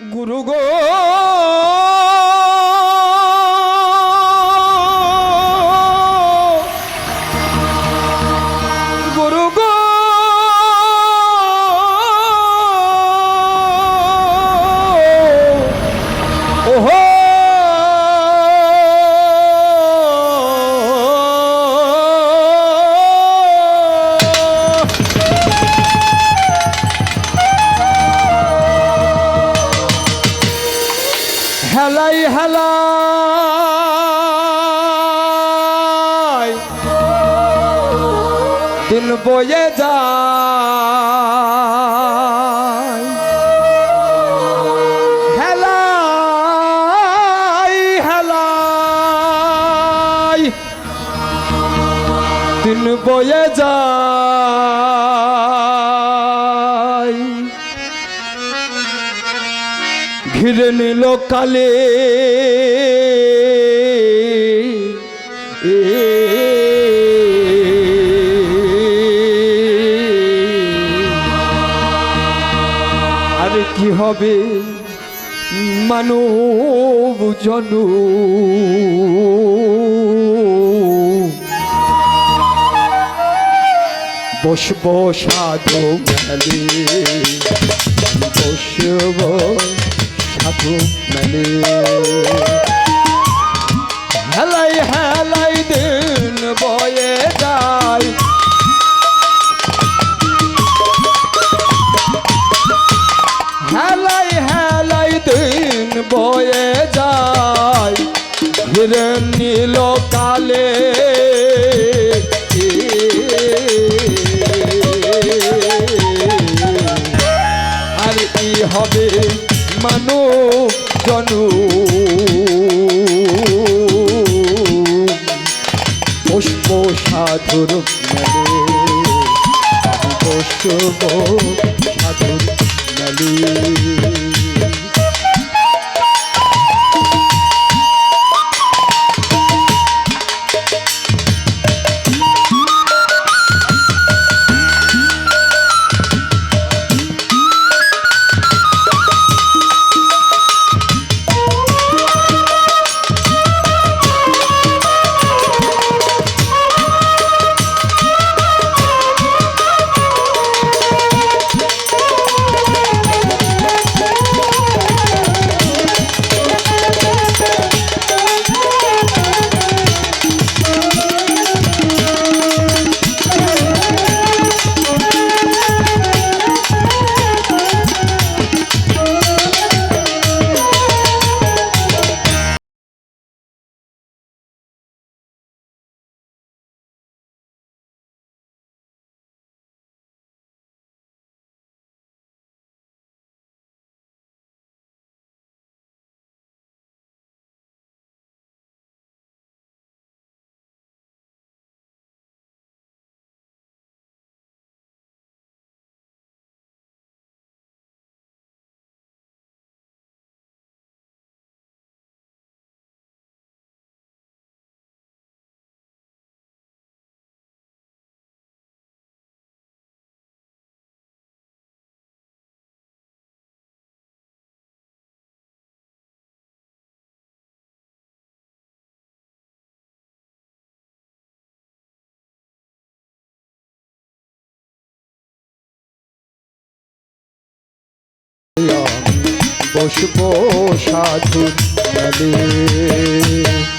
গুরু গো বয়ে যায়। ঘিরে নিল কালে। আর কি হবে? মানব জনু। বসব সাধু মেলে। বসব সাধু মেলে। জনু। পুষ্প সাধুর পুষ্প সাধুর মেলে বসবো সাধু মেলে।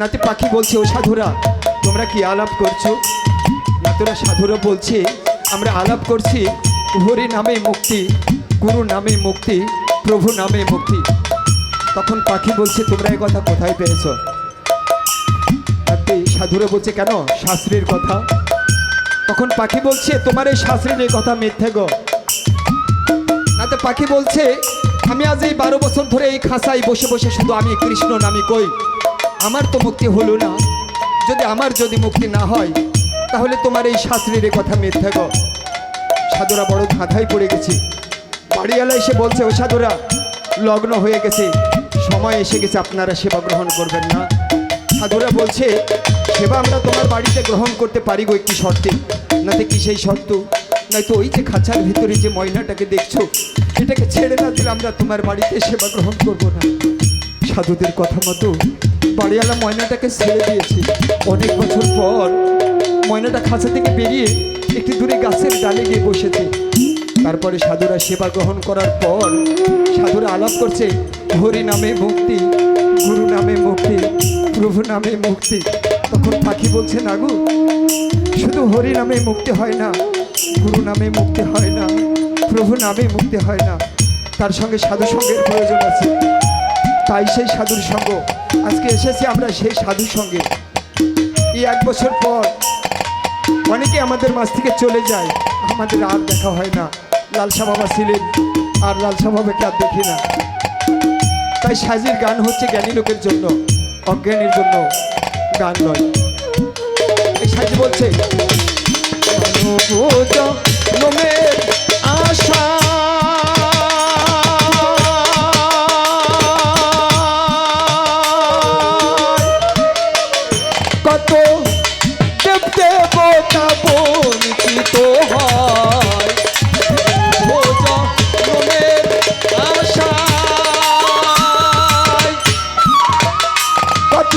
নাতে পাখি বলছে, ও সাধুরা, তোমরা কি আলাপ করছ? নাতুরা, সাধুরা বলছে, আমরা আলাপ করছি হরি নামে মুক্তি, গুরু নামে মুক্তি, প্রভু নামে মুক্তি। তখন পাখি বলছে, তোমরা এই কথা কোথায় পেয়েছ? সাধুরা বলছে, কেন? শাস্ত্রীর কথা। তখন পাখি বলছে, তোমার এই শাস্ত্রীর এই কথা মিথ্যে গো। না তো পাখি বলছে, আমি আজ এই বারো বছর ধরে এই খাঁচায় বসে বসে শুধু আমি কৃষ্ণ নামি কই? আমার তো মুক্তি হলো না। যদি আমার যদি মুক্তি না হয়, তাহলে তোমার এই শাস্ত্রীর কথা মিথ্যে গো। সাধুরা বড় ধাঁধায় পড়ে গেছে। বাড়িওয়ালা এসে বলছে, ও সাধুরা, লগ্ন হয়ে গেছে। সময় এসে গেছে, আপনারা সেবা গ্রহণ করবেন না। সাধুরা বলছে, সেবা আমরা তোমার বাড়িতে গ্রহণ করতে পারি গো একটি শর্তে। নাতে কি সেই শর্ত? নয়তো ওই যে খাঁচার ভিতরে যে ময়নাটাকে দেখছ এটাকে ছেড়ে না দিলে আমরা তোমার বাড়িতে সেবা গ্রহণ করব না। সাধুদের কথা মতো বাড়িওয়ালা ময়নাটাকে ছেড়ে দিয়েছে। অনেক বছর পর ময়নাটা খাঁচা থেকে বেরিয়ে একটি দূরে গাছের ডালে গিয়ে বসেছে। তারপরে সাধুরা সেবা গ্রহণ করার পর সাধুরা আলাপ করছে, হরি নামে মুক্তি, গুরু নামে মুক্তি, প্রভু নামে মুক্তি। তখন পাখি বলছে, না গো, শুধু হরি নামে মুক্তি হয় না, গুরু নামে মুক্তি হয় না, প্রভু নামে মুক্তি হয় না। তার সঙ্গে সাধু সঙ্গের প্রয়োজন আছে। তাই সেই সাধুর সঙ্গ আজকে এসেছি আমরা সেই সাধুর সঙ্গে। এই এক বছর পর অনেকে আমাদের মাছ থেকে চলে যায়, আমাদের আর দেখা হয় না। লালসা বাবা ছিলেন, আর লালসা বাবাকে আর দেখি না। তাই সাজির গান হচ্ছে জ্ঞানী লোকের জন্য, অজ্ঞানীর জন্য গান নয়। এই সাজি বলছে আশা কত দেব দেবতা বঞ্চিত হয়। আশা কত